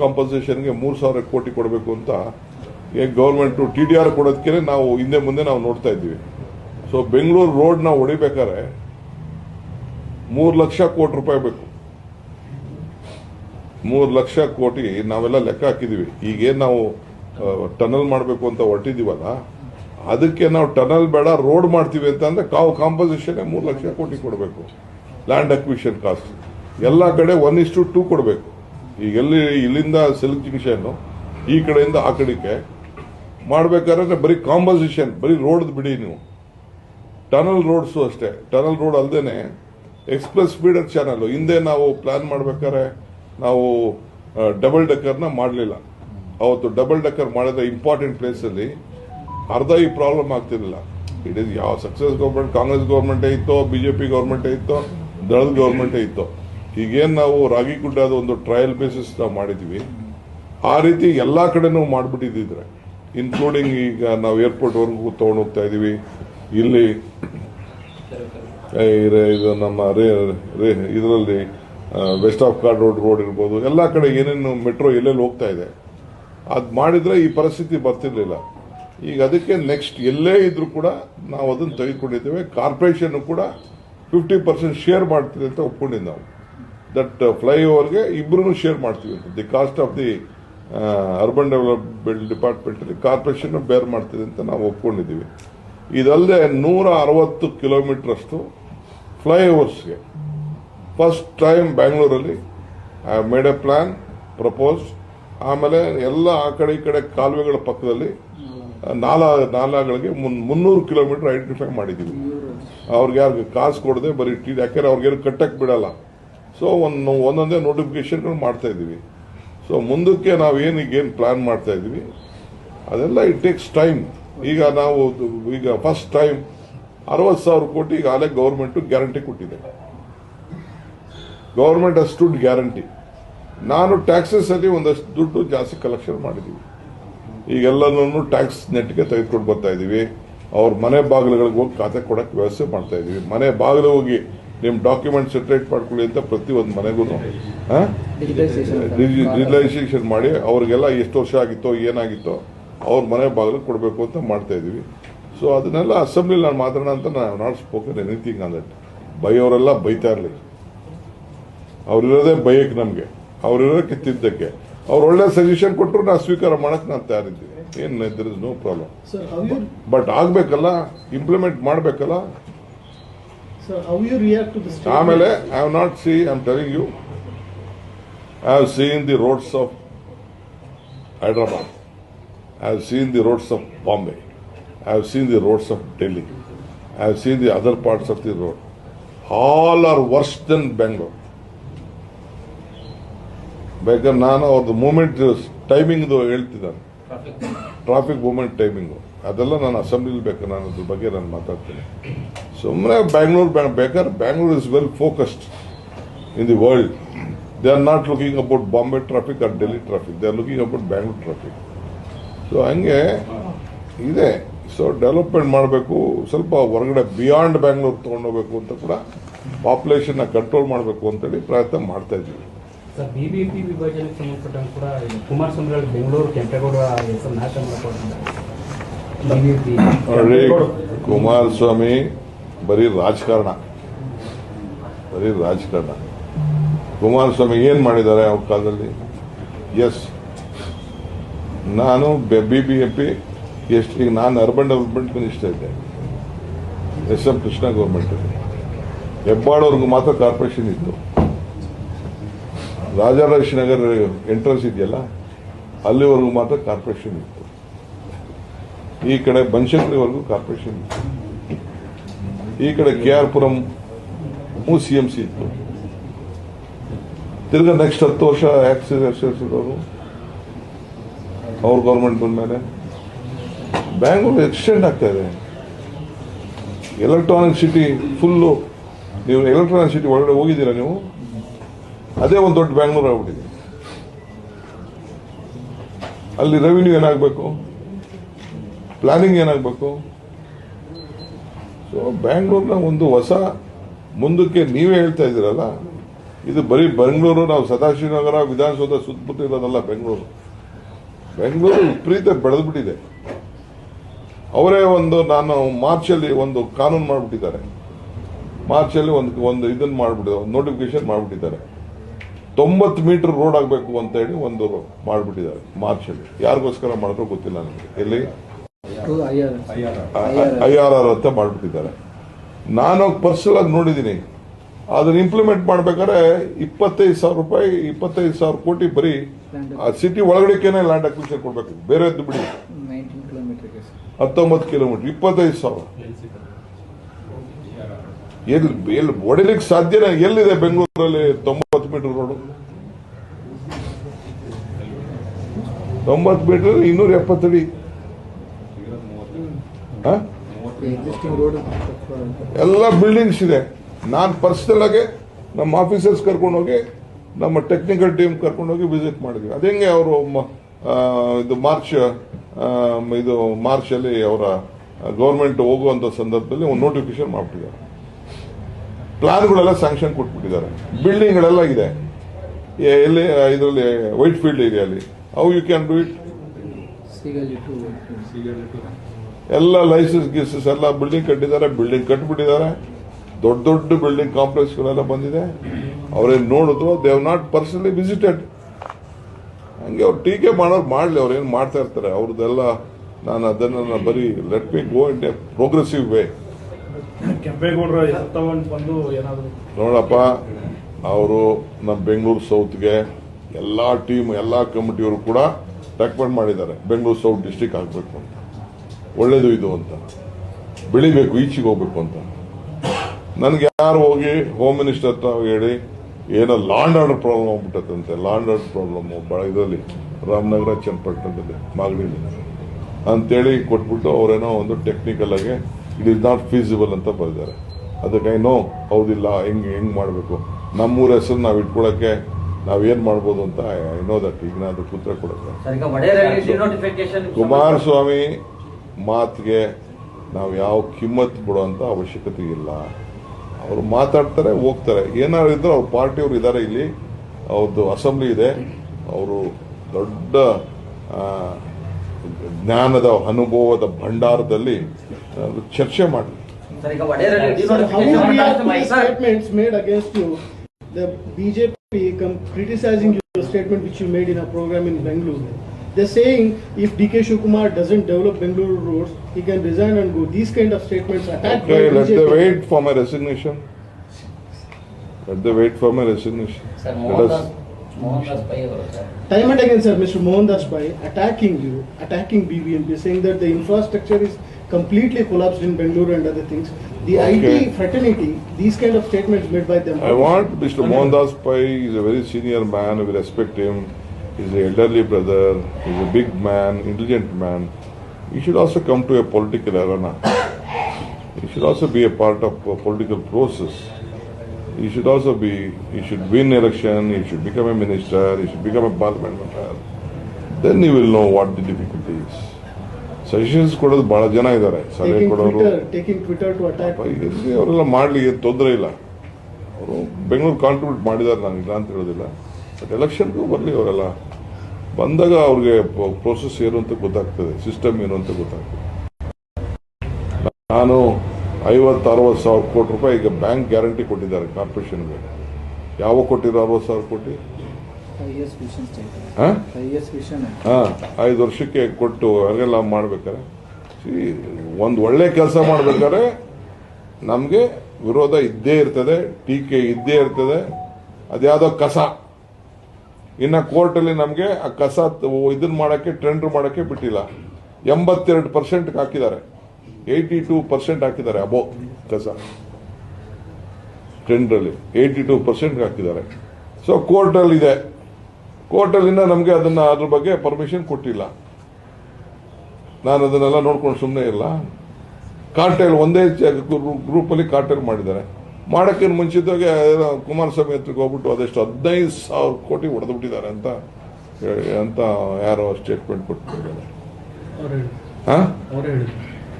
ಕಾಂಪನ್ಸೇಷನ್ಗೆ ಮೂರು ಸಾವಿರ ಕೋಟಿ ಕೊಡಬೇಕು ಅಂತ ಗೌರ್ಮೆಂಟ್ ಟಿ ಡಿ ಆರ್ ಕೊಡೋದಕ್ಕೆ ನಾವು ಹಿಂದೆ ಮುಂದೆ ನಾವು ನೋಡ್ತಾ ಇದ್ದೀವಿ. ಸೊ ಬೆಂಗಳೂರು ರೋಡ್ ನಾವು ಹೊಡಿಬೇಕಾದ್ರೆ ಮೂರು ಲಕ್ಷ ಕೋಟಿ ರೂಪಾಯಿ ಬೇಕು. ಮೂರು ಲಕ್ಷ ಕೋಟಿ ನಾವೆಲ್ಲ ಲೆಕ್ಕ ಹಾಕಿದೀವಿ ಈಗೇನು ನಾವು ಟನಲ್ ಮಾಡಬೇಕು ಅಂತ ಹೊರಟಿದ್ದೀವಲ್ಲ, ಅದಕ್ಕೆ ನಾವು ಟನಲ್ ಬೇಡ ರೋಡ್ ಮಾಡ್ತೀವಿ ಅಂತ ಅಂದ್ರೆ ಕಾವು ಕಾಂಪೋಸಿಷನ್ ಮೂರು ಲಕ್ಷ ಕೋಟಿ ಕೊಡಬೇಕು. ಲ್ಯಾಂಡ್ ಅಕ್ವಿಷನ್ ಕಾಸ್ಟ್ ಎಲ್ಲ ಕಡೆ ಒನ್ ಇಸ್ಟು ಟೂ ಕೊಡಬೇಕು. ಈಗ ಎಲ್ಲಿ ಇಲ್ಲಿಂದ ಸಿಲ್ಕ್ ಜಂಕ್ಷನ್ ಈ ಕಡೆಯಿಂದ ಆ ಕಡೆಗೆ ಮಾಡಬೇಕಾದ್ರೆ ಬರೀ ಕಾಂಪೋಸಿಷನ್ ಬರೀ ರೋಡ್ ಬಿಡಿ ನೀವು. ಟನಲ್ ರೋಡ್ಸು ಅಷ್ಟೇ. ಟನಲ್ ರೋಡ್ ಅಲ್ಲದೆ ಎಕ್ಸ್ಪ್ರೆಸ್ ಸ್ಪೀಡರ್ ಚಾನಲ್ ಹಿಂದೆ ನಾವು ಪ್ಲಾನ್ ಮಾಡ್ಬೇಕಾದ್ರೆ ನಾವು ಡಬಲ್ ಡೆಕ್ಕರ್ನ ಮಾಡಲಿಲ್ಲ. ಅವತ್ತು ಡಬಲ್ ಡೆಕ್ಕರ್ ಮಾಡಿದ ಇಂಪಾರ್ಟೆಂಟ್ ಪ್ಲೇಸಲ್ಲಿ ಅರ್ಧ ಈ ಪ್ರಾಬ್ಲಮ್ ಆಗ್ತಿರಲಿಲ್ಲ. ಇಟ್ ಇಸ್ ಯಾವ ಸಕ್ಸಸ್ ಗೌರ್ಮೆಂಟ್ ಕಾಂಗ್ರೆಸ್ ಗೌರ್ಮೆಂಟೇ ಇತ್ತೋ ಬಿಜೆಪಿ ಗೌರ್ಮೆಂಟೇ ಇತ್ತೋ ದಳದ ಗೌರ್ಮೆಂಟೇ ಇತ್ತೋ. ಈಗೇನು ನಾವು ರಾಗಿ ಗುಡ್ಡ ಅದು ಒಂದು ಟ್ರಯಲ್ ಬೇಸಿಸ್ ನಾವು ಮಾಡಿದ್ವಿ. ಆ ರೀತಿ ಎಲ್ಲ ಕಡೆನೂ ಮಾಡಿಬಿಟ್ಟಿದ್ದಿದ್ರೆ ಇನ್ಕ್ಲೂಡಿಂಗ್ ಈಗ ನಾವು ಏರ್ಪೋರ್ಟ್ವರೆಗೂ ತೊಗೊಂಡು ಹೋಗ್ತಾ ಇದ್ದೀವಿ ಇಲ್ಲಿ ಇದು ನಮ್ಮ ರೇ ರೇ, ಇದರಲ್ಲಿ west of chord road road ಇರ್ಬೋದು, ಎಲ್ಲ ಕಡೆ ಏನೇನು ಮೆಟ್ರೋ ಎಲ್ಲೆಲ್ಲಿ ಹೋಗ್ತಾ ಇದೆ. ಅದು ಮಾಡಿದರೆ ಈ ಪರಿಸ್ಥಿತಿ ಬರ್ತಿರ್ಲಿಲ್ಲ. ಈಗ ಅದಕ್ಕೆ ನೆಕ್ಸ್ಟ್ ಎಲ್ಲೇ ಇದ್ರೂ ಕೂಡ ನಾವು ಅದನ್ನು ತೆಗೆದುಕೊಂಡಿದ್ದೇವೆ. ಕಾರ್ಪೊರೇಷನ್ ಕೂಡ ಫಿಫ್ಟಿ ಪರ್ಸೆಂಟ್ ಶೇರ್ ಮಾಡ್ತೀವಿ ಅಂತ ಒಪ್ಕೊಂಡಿದ್ದು ನಾವು. ದಟ್ ಫ್ಲೈಓವರ್ಗೆ ಇಬ್ಬರೂ ಶೇರ್ ಮಾಡ್ತೀವಿ ಅಂತ. The cost of the urban development department ಅಲ್ಲಿ ಕಾರ್ಪೊರೇಷನ್ ಬೇರ್ ಮಾಡ್ತಿದೆ ಅಂತ ನಾವು ಒಪ್ಕೊಂಡಿದ್ದೀವಿ. ಇದಲ್ಲದೆ ನೂರ ಅರವತ್ತು ಕಿಲೋಮೀಟರ್ ಅಷ್ಟು ಫ್ಲೈಓವರ್ಸ್ಗೆ ಫಸ್ಟ್ ಟೈಮ್ ಬ್ಯಾಂಗ್ಳೂರಲ್ಲಿ I made a plan propose ಆಮೇಲೆ ಎಲ್ಲ ಆ ಕಡೆ ಈ ಕಡೆ ಕಾಲುವೆಗಳ ಪಕ್ಕದಲ್ಲಿ ನಾಲಾ ನಾಲಾಗಳಿಗೆ ಮುನ್- ಮುನ್ನೂರು ಕಿಲೋಮೀಟರ್ ಐಡೆಂಟಿಫೈ ಮಾಡಿದ್ದೀವಿ. ಅವ್ರಿಗೆ ಯಾರಿಗೆ ಕಾಸು ಕೊಡದೆ ಬರೀ ಟಿ ಯಾಕೆಂದ್ರೆ ಅವ್ರಿಗೇನು ಕಟ್ಟಕ್ಕೆ ಬಿಡಲ್ಲ. ಸೊ ಒಂದು ಒಂದೊಂದೇ ನೋಟಿಫಿಕೇಶನ್ಗಳು ಮಾಡ್ತಾ ಇದ್ದೀವಿ. ಸೊ ಮುಂದಕ್ಕೆ ನಾವು ಏನೀಗೇನು ಪ್ಲ್ಯಾನ್ ಮಾಡ್ತಾ ಇದ್ದೀವಿ? ಅದೆಲ್ಲ ಇಟ್ ಟೇಕ್ಸ್ ಟೈಮ್ ಈಗ ನಾವು, ಈಗ ಫಸ್ಟ್ ಟೈಮ್ ಅರವತ್ತು ಸಾವಿರ ಕೋಟಿ ಈಗಾಗಲೇ ಗೌರ್ಮೆಂಟ್ ಗ್ಯಾರಂಟಿ ಕೊಟ್ಟಿದೆ. ಗೌರ್ಮೆಂಟ್ ಅಷ್ಟು ಗ್ಯಾರಂಟಿ ನಾನು ಟ್ಯಾಕ್ಸಸ್ ಅಲ್ಲಿ ಒಂದಷ್ಟು ದುಡ್ಡು ಜಾಸ್ತಿ ಕಲೆಕ್ಷನ್ ಮಾಡಿದ್ದೀವಿ ಈಗೆಲ್ಲನೂ ಟ್ಯಾಕ್ಸ್ ನೆಟ್ಗೆ ತೆಗೆದುಕೊಂಡು ಬರ್ತಾ ಇದ್ದೀವಿ. ಅವ್ರ ಮನೆ ಬಾಗಿಲುಗಳಿಗೆ ಹೋಗಿ ಖಾತೆ ಕೊಡಕ್ಕೆ ವ್ಯವಸ್ಥೆ ಮಾಡ್ತಾ ಇದ್ದೀವಿ. ಮನೆ ಬಾಗಿಲು ಹೋಗಿ ನಿಮ್ಮ ಡಾಕ್ಯುಮೆಂಟ್ ಸೆಟ್ರೇಟ್ ಮಾಡ್ಕೊಳ್ಳಿ ಅಂತ ಪ್ರತಿ ಒಂದು ಮನೆಗೂ ಡಿಜಿಟಲೈಸೇಷನ್ ಮಾಡಿ ಅವ್ರಿಗೆಲ್ಲ ಎಷ್ಟು ವರ್ಷ ಆಗಿತ್ತೋ ಏನಾಗಿತ್ತೋ ಅವ್ರ ಮನೆ ಬಾಗಿಲು ಕೊಡಬೇಕು ಅಂತ ಮಾಡ್ತಾ ಇದ್ದೀವಿ ಸೊ ಅದನ್ನೆಲ್ಲ ಅಸೆಂಬ್ಲಿ ನಾನು ಮಾತಾಡೋಣ ಅಂತ ನಾನು not spoken anything on that ಬೈಯೋರೆಲ್ಲ ಬೈತಾ ಇರಲಿ. ಅವರಿರೋದೇ ಬೈಯಕ್ಕೆ ನಮಗೆ. ಅವ್ರಿರೋದಕ್ಕೆ ತಿದ್ದಕ್ಕೆ ಅವ್ರು ಒಳ್ಳೆ ಸಜೆಷನ್ ಕೊಟ್ಟರು ನಾನು ಸ್ವೀಕಾರ ಮಾಡೋಕ್ಕೆ ನಾನು ತಯಾರಿದ್ದೀನಿ. ಏನು ಇದ್ರ ನೋ ಪ್ರಾಬ್ಲಮ್ ಬಟ್ ಆಗಬೇಕಲ್ಲ ಇಂಪ್ಲಿಮೆಂಟ್ ಮಾಡ್ಬೇಕಲ್ಲ sir, how you react to the statement? ಆಮೇಲೆ I have not see I am telling you I have seen the roads of Hyderabad I have seen the roads of Bombay I have seen the roads of Delhi I have seen the other parts of the road all are worse than Bengaluru ಬೇಕಾದ್ರೆ ನಾನು ಅವ್ರದ್ದು moment ಟೈಮಿಂಗ್ದು ಹೇಳ್ತಿದ್ದಾನೆ. Traffic moment timing ಅದೆಲ್ಲ ನಾನು ಅಸೆಂಬ್ಲಿಲಿ ಬೇಕು, ನಾನು ಅದ್ರ ಬಗ್ಗೆ ನಾನು ಮಾತಾಡ್ತೀನಿ. ಸುಮ್ಮನೆ ಬ್ಯಾಂಗ್ಳೂರ್ ಬೇಕಾದ್ರೆ Bangalore is well focused in the world they are not looking about Bombay traffic or Delhi traffic they are looking about Bangalore traffic so ಹಂಗೆ ಇದೆ. ಸೊ ಡೆವಲಪ್ಮೆಂಟ್ ಮಾಡಬೇಕು, ಸ್ವಲ್ಪ ಹೊರಗಡೆ ಬಿಯಾಂಡ್ ಬ್ಯಾಂಗ್ಳೂರ್ ತೊಗೊಂಡೋಗ್ಬೇಕು ಅಂತ ಕೂಡ ಪಾಪ್ಯುಲೇಷನ್ನ ಕಂಟ್ರೋಲ್ ಮಾಡಬೇಕು ಅಂತೇಳಿ ಪ್ರಯತ್ನ ಮಾಡ್ತಾ ಇದ್ದೀವಿ. ಬಿಬಿಎಂಪಿ ವಿಭಜನೆಗೆ ಸಂಬಂಧಪಟ್ಟಂಗೆ ಕೂಡ ಕುಮಾರಸ್ವಾಮಿ ಬೆಂಗಳೂರು ಕೆಂಪೇಗೌಡ ಹೆಸರು ನಾಶ ಮಾಡಿಕೊಟ್ಟಿದ್ದಾರೆ. ಬಿಬಿಎಂಪಿ ನೋಡಿ ಕುಮಾರಸ್ವಾಮಿ, ಬರೀ ರಾಜಕಾರಣ. ಬರೀ ರಾಜಕಾರಣ. ಕುಮಾರಸ್ವಾಮಿ ಏನ್ ಮಾಡಿದ್ದಾರೆ ಅವ್ರ ಕಾಲದಲ್ಲಿ? ಎಸ್. ನಾನು ಬಿ ಬಿ ಎಂ ಪಿ ಎಷ್ಟು ಈಗ ನಾನು ಅರ್ಬನ್ ಡೆವಲಪ್ಮೆಂಟ್ ಮಿನಿಸ್ಟರ್ ಇದ್ದೆ. ಎಸ್ ಎಂ ಕೃಷ್ಣ ಗೌರ್ಮೆಂಟ್ ಹೆಬ್ಬಾಳವ್ರಿಗೂ ಮಾತ್ರ ಕಾರ್ಪೊರೇಷನ್ ಇತ್ತು. ರಾಜಾರಾಜ್ ನಗರ್ ಎಂಟ್ರೆನ್ಸ್ ಇದೆಯಲ್ಲ, ಅಲ್ಲಿವರೆಗೂ ಮಾತ್ರ ಕಾರ್ಪೊರೇಷನ್ ಇತ್ತು. ಈ ಕಡೆ ಬನಶಂಕರಿವರೆಗೂ ಕಾರ್ಪೊರೇಷನ್ ಈ ಕಡೆ K R Puram C M C ಇತ್ತು ತಿರ್ಗಾ ನೆಕ್ಸ್ಟ್ ಹತ್ತು ವರ್ಷ ಸೇರಿಸಿದವರು ಅವ್ರ ಗೌರ್ಮೆಂಟ್ ಬಂದ್ಮೇಲೆ ಬ್ಯಾಂಗ್ಳೂರ್ ಎಕ್ಸ್ಟೆಂಡ್ ಆಗ್ತಾ ಇದೆ. ಎಲೆಕ್ಟ್ರಾನಿಕ್ ಸಿಟಿ ಫುಲ್ಲು ನೀವು ಎಲೆಕ್ಟ್ರಾನಿಕ್ ಸಿಟಿ ಒಳಗಡೆ ಹೋಗಿದ್ದೀರಾ ನೀವು? ಅದೇ ಒಂದು ದೊಡ್ಡ ಬ್ಯಾಂಗ್ಳೂರ್ ಆಗ್ಬಿಟ್ಟಿದೆ. ಅಲ್ಲಿ ರೆವಿನ್ಯೂ ಏನಾಗಬೇಕು? ಪ್ಲಾನಿಂಗ್ ಏನಾಗಬೇಕು? ಸೊ ಬ್ಯಾಂಗ್ಳೂರ್ನ ಒಂದು ಹೊಸ ಮುಂದಕ್ಕೆ ನೀವೇ ಹೇಳ್ತಾ ಇದ್ದೀರಲ್ಲ, ಇದು ಬರೀ ಬೆಂಗಳೂರು ನಾವು ಸದಾಶಿವನಗರ ವಿಧಾನಸೌಧ ಸುತ್ತಮುತ್ತ ಇರೋದಲ್ಲ ಬೆಂಗಳೂರು ಬೆಂಗಳೂರು ವಿಪರೀತ ಬೆಳೆದ್ಬಿಟ್ಟಿದೆ. ಅವರೇ ಒಂದು ನಾನು ಮಾರ್ಚಲ್ಲಿ ಒಂದು ಕಾನೂನು ಮಾಡಿಬಿಟ್ಟಿದ್ದಾರೆ. ಮಾರ್ಚಲ್ಲಿ ಒಂದು ಒಂದು ಇದನ್ನು ಮಾಡಿಬಿಟ್ಟಿದೆ ಒಂದು ನೋಟಿಫಿಕೇಶನ್ ಮಾಡಿಬಿಟ್ಟಿದ್ದಾರೆ. ತೊಂಬತ್ತು ಮೀಟರ್ ರೋಡ್ ಆಗಬೇಕು ಅಂತ ಹೇಳಿ ಒಂದು ಮಾಡಿಬಿಟ್ಟಿದ್ದಾರೆ ಮಾರ್ಚಲ್ಲಿ. ಯಾರಿಗೋಸ್ಕರ ಮಾಡಿದ್ರು ಗೊತ್ತಿಲ್ಲ ನನಗೆ. ಎಲ್ಲಿ? I R R. ಅಂತ ಮಾಡಿಬಿಟ್ಟಿದ್ದಾರೆ. ನಾನು ಪರ್ಸನಲ್ ಆಗಿ ನೋಡಿದ್ದೀನಿ ಅದನ್ನ ಇಂಪ್ಲಿಮೆಂಟ್ ಮಾಡ್ಬೇಕಾದ್ರೆ ಇಪ್ಪತ್ತೈದು ಸಾವಿರ ರೂಪಾಯಿ ಇಪ್ಪತ್ತೈದು ಸಾವಿರ ಕೋಟಿ ಬರೀ ಆ ಸಿಟಿ ಒಳಗಡೆಕೇನೆ ಲ್ಯಾಂಡ್ ಅಕ್ವಿಷನ್ ಕೊಡ್ಬೇಕು. ಬೇರೆದ್ದು ಬಿಡಿ. ಹತ್ತೊಂಬತ್ತು ಕಿಲೋಮೀಟರ್ ಇಪ್ಪತ್ತೈದು ಸಾವಿರ. ಎಲ್ಲಿ ಎಲ್ಲಿ ಹೊಡಿಲಿಕ್ಕೆ ಸಾಧ್ಯನೇ ಎಲ್ಲಿದೆ ಬೆಂಗಳೂರಲ್ಲಿ ತೊಂಬತ್ತು ಮೀಟರ್ ರೋಡು ತೊಂಬತ್ತು ಮೀಟರ್ ಇನ್ನೂರ ಎಪ್ಪತ್ತಡಿ ಎಲ್ಲ ಬಿಲ್ಡಿಂಗ್ಸ್ ಇದೆ. ನಾನು ಪರ್ಸನಲ್ ಆಗಿ ನಮ್ಮ ಆಫೀಸರ್ಸ್ ಕರ್ಕೊಂಡು ಹೋಗಿ ನಮ್ಮ ಟೆಕ್ನಿಕಲ್ ಟೀಮ್ ಕರ್ಕೊಂಡು ಹೋಗಿ ವಿಸಿಟ್ ಮಾಡಿದ್ವಿ ಹೆಂಗೆ ಅವರು ಇದು ಮಾರ್ಚ್ ಇದು ಮಾರ್ಚ್ ಅಲ್ಲಿ ಅವರ ಗೌರ್ಮೆಂಟ್ ಹೋಗುವಂತ ಸಂದರ್ಭದಲ್ಲಿ ಒಂದು ನೋಟಿಫಿಕೇಶನ್ ಮಾಡ್ಬಿಟ್ಟಿದ್ದಾರೆ. ಪ್ಲಾನ್ಗಳೆಲ್ಲ ಸ್ಯಾಂಕ್ಷನ್ ಕೊಟ್ಬಿಟ್ಟಿದ್ದಾರೆ. ಬಿಲ್ಡಿಂಗ್ಗಳೆಲ್ಲ ಇದೆ. ಎ- ಎಲ್ಲಿ ಇದರಲ್ಲಿ Whitefield ಏರಿಯಲ್ಲಿ how you can do it ಸಿಗಲಿ ಟು ಎಲ್ಲ ಲೈಸೆನ್ಸ್ ಗೀಸಸ್ ಎಲ್ಲ ಬಿಲ್ಡಿಂಗ್ ಕಟ್ಟಿದ್ದಾರೆ ಬಿಲ್ಡಿಂಗ್ ಕಟ್ಬಿಟ್ಟಿದ್ದಾರೆ. ದೊಡ್ಡ ದೊಡ್ಡ ಬಿಲ್ಡಿಂಗ್ ಕಾಂಪ್ಲೆಕ್ಸ್ಗಳೆಲ್ಲ ಬಂದಿದೆ. ಅವ್ರೇನು ನೋಡಿದ್ರು they have not personally visited ಹಂಗೆ ಅವ್ರು ಟೀಕೆ ಮಾಡೋರು ಮಾಡ್ಲಿ ಅವ್ರು ಏನು ಮಾಡ್ತಾ ಇರ್ತಾರೆ. ಅವ್ರದ್ದೆಲ್ಲ ನಾನು ಅದನ್ನ ಬರೀ let me go in a progressive way ನೋಡಪ್ಪ ಅವರು ನಮ್ಮ ಬೆಂಗಳೂರು ಸೌತ್ಗೆ ಎಲ್ಲ ಟೀಮ್ ಎಲ್ಲ ಕಮಿಟಿಯವರು ಕೂಡ ರೆಕಮೆಂಡ್ ಮಾಡಿದ್ದಾರೆ. ಬೆಂಗಳೂರು ಸೌತ್ ಡಿಸ್ಟಿಕ್ ಆಗಬೇಕು ಅಂತ. ಒಳ್ಳೇದು ಇದು ಅಂತ. ಬೆಳಿಬೇಕು ಈಚೆಗೆ ಹೋಗ್ಬೇಕು ಅಂತ. ನನಗೆ ಯಾರು ಹೋಗಿ ಹೋಮ್ ಮಿನಿಸ್ಟರ್ ಹತ್ರ ಹೇಳಿ ಏನೋ ಲ್ಯಾಂಡ್ ಆರ್ಡರ್ ಪ್ರಾಬ್ಲಮ್ ಆಗ್ಬಿಟ್ಟದಂತೆ ಲ್ಯಾಂಡ್ ಆರ್ಡರ್ ಪ್ರಾಬ್ಲಮ್ ಭಾಳ ಇದರಲ್ಲಿ. ರಾಮನಗರ ಚನ್ನಪಟ್ಟಣದಲ್ಲಿ ಮಾಗಡಿಲಿ ಅಂತೇಳಿ ಕೊಟ್ಬಿಟ್ಟು ಅವರೇನೋ ಒಂದು ಟೆಕ್ನಿಕಲ್ ಆಗಿ ಇಟ್ ಇಸ್ ನಾಟ್ ಫೀಸಿಬಲ್ ಅಂತ ಬರೆದಿದ್ದಾರೆ ಅದಕ್ಕೆ ಏನೋ ಹೌದಿಲ್ಲ ಹೆಂಗ್ ಹೆಂಗ್ ಮಾಡಬೇಕು? ನಮ್ಮೂರ ಹೆಸರು ನಾವು ಇಟ್ಕೊಳಕ್ಕೆ ನಾವ್ ಏನ್ ಮಾಡ್ಬೋದು ಅಂತ ಏನೋ ದಟ್ ಈಗ ನಾನು ಅದಕ್ಕೆ ಉತ್ತರ ಕೊಡಕ್ಕೆ. ಕುಮಾರಸ್ವಾಮಿ ಮಾತಿಗೆ ನಾವು ಯಾವ ಕಿಮ್ಮತ್ ಬಿಡುವಂತ ಅವಶ್ಯಕತೆ ಇಲ್ಲ. ಅವರು ಮಾತಾಡ್ತಾರೆ ಹೋಗ್ತಾರೆ. ಏನಾದ್ರು ಇದ್ರೆ ಅವ್ರ ಪಾರ್ಟಿಯವರು ಇದ್ದಾರೆ ಇಲ್ಲಿ. ಅವ್ರದ್ದು ಅಸೆಂಬ್ಲಿ ಇದೆ. ಅವರು ದೊಡ್ಡ ಜ್ಞಾನದ ಅನುಭವದ ಭಂಡಾರದಲ್ಲಿ ಚರ್ಚೆ ಮಾಡಿ BJP come criticizing your statement which you made in a program in Bengaluru. They're saying if DK Shukumar doesn't develop Bengaluru roads, he can resign and go. These kind of statements attack okay, let them wait for my resignation. Let them wait for my resignation. Sir, Time and again, sir, Mr. Mohan Das Bhai attacking you, attacking BBMP, saying that the infrastructure is completely collapsed in Bengaluru and other things. The okay. IT fraternity, these kind of statements made by them. I want Mr. Mohan Das Bhai is a very senior man, we respect him. An elderly brother, he's a big man, intelligent man. He should also come to a political arena. He should also be a part of a political process. He should also be, he should win election, he should become a minister, he should become a parliament member. Then you will know what the difficulty is. Suggestions ಕೊಡೋದು ಬಹಳ ಜನ ಇದ್ದಾರೆ ಸಲಹೆ Taking ಕೊಡೋರು Twitter, taking Twitter to attack. ಇರ್ಲಿ ಅವರೆಲ್ಲ ಮಾಡ್ಲಿ ಏನ್ ತೊಂದರೆ ಇಲ್ಲ ಅವರು ಬೆಂಗಳೂರು ಕಾಂಟ್ರಿಬ್ಯೂಟ್ ಮಾಡಿದ್ದಾರೆ ನಾನು ಇಲ್ಲ ಅಂತ ಹೇಳೋದಿಲ್ಲ ಬಟ್ ಎಲೆಕ್ಷನ್ಗೂ ಬರಲಿ ಅವರೆಲ್ಲ ಬಂದಾಗ ಅವ್ರಿಗೆ ಪ್ರೋಸೆಸ್ ಏನು ಅಂತ ಗೊತ್ತಾಗ್ತದೆ ಸಿಸ್ಟಮ್ ಏನು ಅಂತ ಗೊತ್ತಾಗ್ತದೆ. ನಾನು ಐವತ್ತು ಅರವತ್ತು ಸಾವಿರ ಕೋಟಿ ರೂಪಾಯಿ ಈಗ ಬ್ಯಾಂಕ್ ಗ್ಯಾರಂಟಿ ಕೊಟ್ಟಿದ್ದಾರೆ ಕಾರ್ಪೊರೇಷನ್ಗೆ ಯಾವ ಕೊಟ್ಟಿರೋ ಅರವತ್ತು ಸಾವಿರ ಕೋಟಿ? ಹಾಂ? ಐದು ವರ್ಷಕ್ಕೆ ಕೊಟ್ಟು ಅದೆಲ್ಲ ಮಾಡ್ಬೇಕಾರೆ ಒಂದು ಒಳ್ಳೆ ಕೆಲಸ ಮಾಡ್ಬೇಕಾದ್ರೆ ನಮಗೆ ವಿರೋಧ ಇದ್ದೇ ಇರ್ತದೆ ಟೀಕೆ ಇದ್ದೇ ಇರ್ತದೆ ಅದ್ಯಾವುದೋ ಕಸ. ಇನ್ನ ಕೋರ್ಟಲ್ಲಿ ನಮಗೆ ಆ ಕಸ ಇದನ್ನ ಮಾಡಕ್ಕೆ ಟೆಂಡರ್ ಮಾಡಕ್ಕೆ ಬಿಟ್ಟಿಲ್ಲ. ಎಂಬತ್ತೆರಡು ಪರ್ಸೆಂಟ್ ಹಾಕಿದ್ದಾರೆ. ಏಯ್ಟಿ ಟೂ ಪರ್ಸೆಂಟ್ ಹಾಕಿದ್ದಾರೆ ಅಬೋ ಕಸ. ಟೆಂಡ್ರಲ್ಲಿ ಏಯ್ಟಿ ಟೂ ಪರ್ಸೆಂಟ್ ಹಾಕಿದ್ದಾರೆ. ಸೊ ಕೋರ್ಟಲ್ಲಿ ಇದೆ ಕೋರ್ಟಲ್ಲಿಂದ ನಮಗೆ ಅದನ್ನ ಅದ್ರ ಬಗ್ಗೆ ಪರ್ಮಿಷನ್ ಕೊಟ್ಟಿಲ್ಲ. ನಾನು ಅದನ್ನೆಲ್ಲ ನೋಡ್ಕೊಂಡು ಸುಮ್ಮನೆ ಇಲ್ಲ. ಕಾರ್ಟೆಲ್ ಒಂದೇ ಗ್ರೂಪಲ್ಲಿ ಕಾರ್ಟೆಲ್ ಮಾಡಿದ್ದಾರೆ. ಮಾಡಕ್ಕೆ ಮುಂಚಿತವಾಗಿ ಏನೋ ಕುಮಾರಸ್ವಾಮಿ ಹತ್ರಕ್ಕೆ ಹೋಗ್ಬಿಟ್ಟು ಅದೆಷ್ಟು ಹದಿನೈದು ಸಾವಿರ ಕೋಟಿ ಹೊಡೆದು ಬಿಟ್ಟಿದ್ದಾರೆ ಅಂತ ಹೇಳಿ- ಅಂತ ಯಾರೋ ಸ್ಟೇಟ್ಮೆಂಟ್ ಕೊಟ್ಬಿಟ್ಟಿದ್ದಾರೆ. ಅವ್ರು ಹಾ? ಅವರೇ ಹೇಳಿ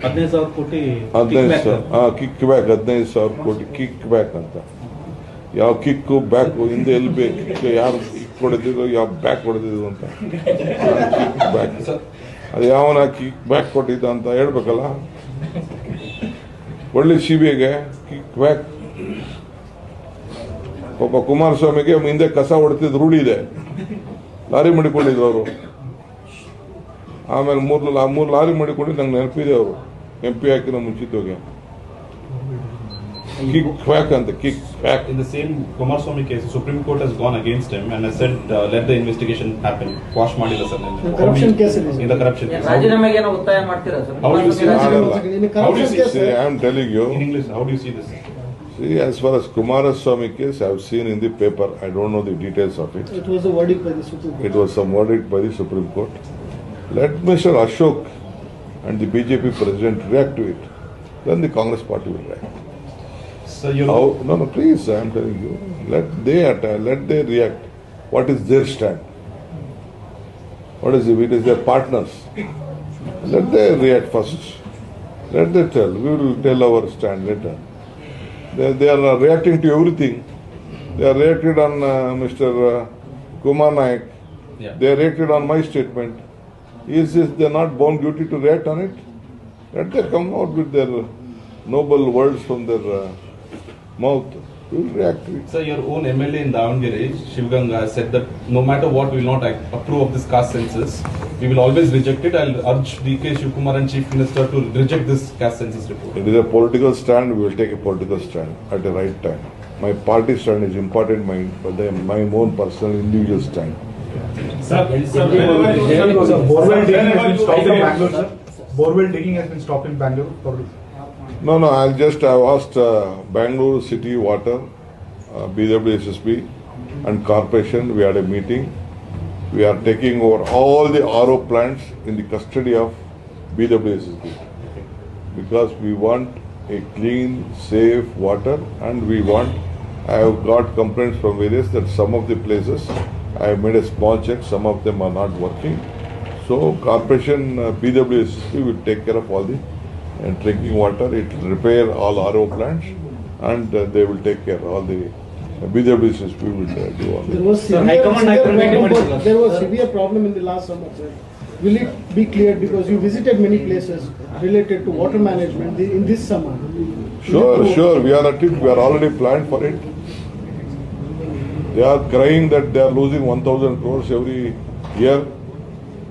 ಹದಿನೈದು ಸಾವಿರ ಕೋಟಿ ಹದಿನೈದು kickback. ಸಾವಿರ ಕಿಕ್ ಬ್ಯಾಕ್ ಹದಿನೈದು ಸಾವಿರ ಕೋಟಿ ಕಿಕ್ ಬ್ಯಾಕ್ ಅಂತ. ಯಾವ ಕಿಕ್ಕು ಬ್ಯಾಕು ಹಿಂದೆ ಎಲ್ಲಿ ಬೇಕು ಯಾರು ಕಿಕ್ ಹೊಡೆದಿದ್ರು ಯಾವ ಬ್ಯಾಕ್ ಹೊಡೆದಿದ್ರು ಅಂತ. ಕಿಕ್ ಬ್ಯಾಕ್ ಅದು ಯಾವನ ಕಿಕ್ ಬ್ಯಾಕ್ ಕೊಟ್ಟಿದ್ದ ಅಂತ ಹೇಳ್ಬೇಕಲ್ಲ. ಒಳ್ಳೆ ಸಿಬಿಗೆ ಕಿಕ್ ಬ್ಯಾಕ್ ಪಾಪ ಕುಮಾರಸ್ವಾಮಿಗೆ ಹಿಂದೆ ಕಸ ಹೊಡೆತಿದ್ ರೂಢಿ ಇದೆ ಲಾರಿ ಮಡಿಕೊಂಡಿದ್ರು ಅವರು ಆಮೇಲೆ ಮೂರು ಆ ಮೂರು ಲಾರಿ ಮಾಡಿಕೊಂಡಿದ್ದು ನಂಗೆ ನೆನಪಿದೆ ಅವರು ಎಂ ಪಿ ಹಾಕಿನ ಮುಂಚಿತವಾಗಿ ಕಿಕ್ ಬ್ಯಾಕ್ ಅಂತ kick back In the same Kumaraswamy case, Supreme Court has gone against him and has said, uh, let the investigation happen. Quash ಮಾಡಿಲ್ಲ sir. The corruption case. In the corruption case. How do you see In a How do you corruption see- this? See, I am telling you, In English, how do you see this? See, as far as Kumaraswamy case, I have seen in the paper, I don't know the details of it. it was a verdict by the Supreme Court. It was some verdict by the Supreme Court. Let Mr. Ashok and the BJP president react to it. Then the Congress party will react. So you How, know, no, no, please, I am telling you, let they, atta- let they react. What is their stand? What is it? It is their partners. Let they react first. Let they tell. We will tell our stand later. They, they are reacting to everything. They are reacted on uh, Mr. uh, Kumar Naik. Yeah. They reacted on my statement. Is this they are not bound duty to react on it? Let them come out with their noble words from their uh, mouth. We will react to it. sir, your own MLA in Davangere, Shivganga, said that no matter what, we will not approve of this caste census. We will always reject it. I'll urge DK Shivkumar and Chief Minister to reject this caste census report. It is a political stand. We will take a political stand at the right time. My party stand is important, my, but then my own personal individual stand. Borewell digging has been stopped in Bangalore, sir. Borewell digging has been stopped in Bangalore for No, no, I'll just, I've asked uh, Bangalore City Water, uh, BWSSB and Corporation, we had a meeting. We are taking over all the RO plants in the custody of BWSSB. Because we want a clean, safe water and we want, I have got complaints from various that some of the places, I have made a small check, some of them are not working. So corporation, uh, will take care of all the uh, drinking water, it will repair all RO plants and uh, they will take care, of all the, uh, BWSP will uh, do all There the. was Sir, severe, High severe High problem, there was severe problem in the last summer, sir. Will it be cleared because you visited many places related to water management in this summer? Sure, sure, we are at it, we are already planned for it. They are crying that they are losing one thousand crores every year.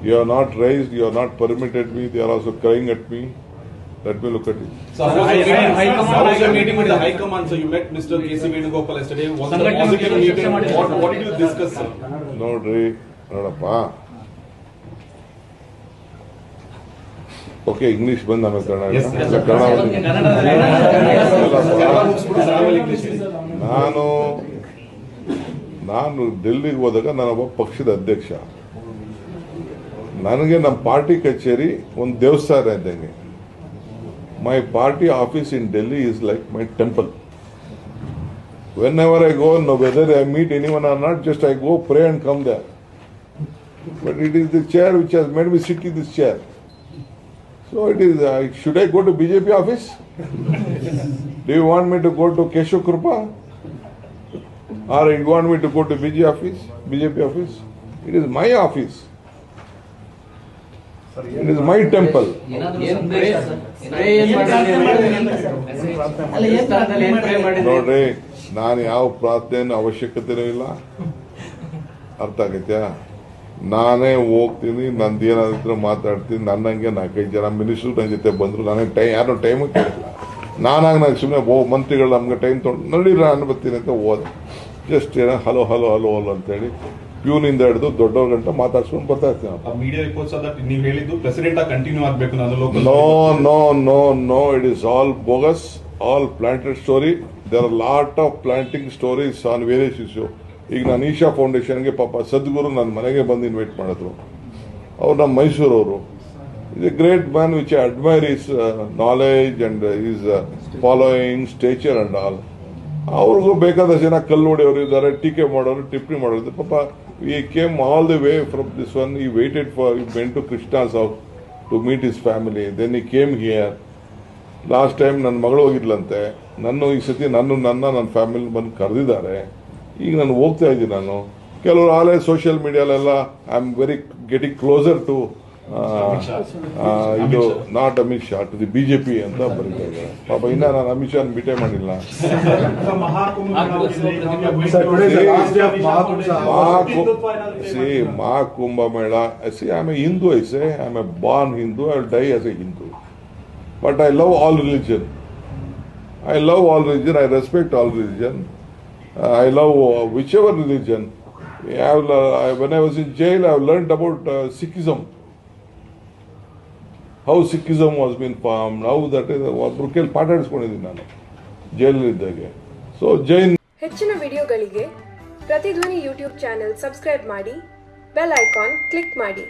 You are not raised, you are not permitted me, they are also crying at me. Let me look at it. So how was your meeting- how was your meeting with the high command? So you met Mr. K.C. Venugopal yesterday. Was it a positive meeting? What, what did you discuss, sir? ನೋಡ್ರಿ ನೋಡಪ್ಪ okay English ಬಂದ್ ಆಮೇಲೆ Kannada Yes, yes. ಇಲ್ಲ, Kannada sir. ನಾನು ನಾನು ಡೆಲ್ಲಿಗೆ ಹೋದಾಗ ನಾನೊಬ್ಬ ಪಕ್ಷದ ಅಧ್ಯಕ್ಷ ನನಗೆ ನಮ್ಮ ಪಾರ್ಟಿ ಕಚೇರಿ ಒಂದು ದೇವಸ್ಥಾನ ಇದ್ದಂಗೆ My party office in Delhi is like my temple. Whenever I go, no, whether I meet anyone or not, just I go pray and come there. But it is the chair which has made me sit in this chair. So it is, uh, should I go to BJP office? Do you want me to go to Kesho Krupa? Or you want me to go to BJP office, BJP office? It is my office. It is my temple ನೋಡ್ರಿ ನಾನು ಯಾವ ಪ್ರಾರ್ಥನೆ ಅವಶ್ಯಕತೆ ಇಲ್ಲ. ಅರ್ಥ ಆಗೈತ್ಯಾ ನಾನೇ ಹೋಗ್ತೀನಿ ನಂದು ಏನಾದ್ರು ಮಾತಾಡ್ತೀನಿ ನನ್ನಂಗೆ ನಾಲ್ಕೈದು ಜನ ಮಿನಿಸ್ಟ್ರು ನನ್ನ ಜೊತೆ ಬಂದ್ರು ನನಗೆ ಟೈಮ್ ಯಾರು ಟೈಮ್ ಕೇಳಿಲ್ಲ. ನಾನಾಗ ನಾನು ಸುಮ್ಮನೆ ಓ ಮಂತ್ರಿಗಳು ನಮ್ಗೆ ಟೈಮ್ ತೊಗೊಂಡು ನಡೀರ ನಾನು ಬರ್ತೀನಿ ಅಂತ ಹೋದೆ. ಜಸ್ಟ್ ಏನೋ ಹಲೋ ಹಲೋ ಹಲೋ ಹಲೋ ಅಂತೇಳಿ. ಪ್ಯೂನಿಂದ ಹಿಡಿದು ದೊಡ್ಡವ್ರ ಗಂಟ ಮಾತಾಡ್ಸ್ಕೊಂಡು ಬರ್ತಾ ಇರ್ತೀವಿ ಮೀಡಿಯಾ ರಿಪೋರ್ಟ್ಸ್ ಇಟ್ ನೀವು ಹೇಳಿದ್ದು ಪ್ರೆಸಿಡೆಂಟ್ ಕಂಟಿನ್ಯೂ ಆಗಬೇಕು ನಾನು no no no no it is all bogus all planted story there are lot of planting stories on various issue ಈಗ ನಾನು ಈಶಾ ಫೌಂಡೇಶನ್ಗೆ ಪಾಪ ಸದ್ಗುರು ನನ್ನ ಮನೆಗೆ ಬಂದು ಇನ್ವೈಟ್ ಮಾಡಿದ್ರು. ಅವ್ರು ನಮ್ಮ ಮೈಸೂರವರು. Is a great man which I admire his knowledge and his following stature and all ಅವ್ರಿಗೂ ಬೇಕಾದಷ್ಟು ಜನ ಕಲ್ಲು ಹೊಡೆಯೋರು ಇದ್ದಾರೆ ಟೀಕೆ ಮಾಡೋರು ಟಿಪ್ಪಣಿ ಮಾಡೋರು. ಪಾಪ he came all the way from this one he waited for he went to Krishna's house to meet his family then he came here last time ನನ್ನ ಮಗಳು ಹೋಗಿದ್ಲಂತೆ. ನನ್ನ ಈ ಸತಿ ನನ್ನ ನನ್ನ ನನ್ನ ಫ್ಯಾಮಿಲಿ ಬಂದು ಕರೆದಿದ್ದಾರೆ. ಈಗ ನಾನು ಹೋಗ್ತಾ ಇದ್ದೀನಿ ನಾನು. ಕೆಲವರು ಆಲೇ social ಮೀಡಿಯಾಲೆಲ್ಲ I am very getting closer to ಇದು not Amit Shah to the BJP ಅಂತ ಬರೀತಾ ಇದ್ದಾರೆ ಪಾಪ ಇನ್ನೂ ನಾನು ಅಮಿತ್ ಶಾ ಮಿಟೆ ಮಾಡಿಲ್ಲ. Maha Kumbh Mela. I am a Hindu I say I'm a born Hindu I die as a Hindu but I love all religion I love all religion I respect all religion I love which ever religion I I when I was in jail I have learn about Sikhism How Sikhism was been form how that is ಒಬ್ರು ಕೇಳಿ ಪಾಠ ಹಿಡಿಸ್ಕೊಂಡಿದ್ದೀನಿ ನಾನು ಜೈಲಲ್ಲಿದ್ದಾಗೆ so Jain ಹೆಚ್ಚಿನ ವಿಡಿಯೋಗಳಿಗೆ ಪ್ರತಿಧ್ವನಿ YouTube channel subscribe ಮಾಡಿ, bell icon click ಮಾಡಿ.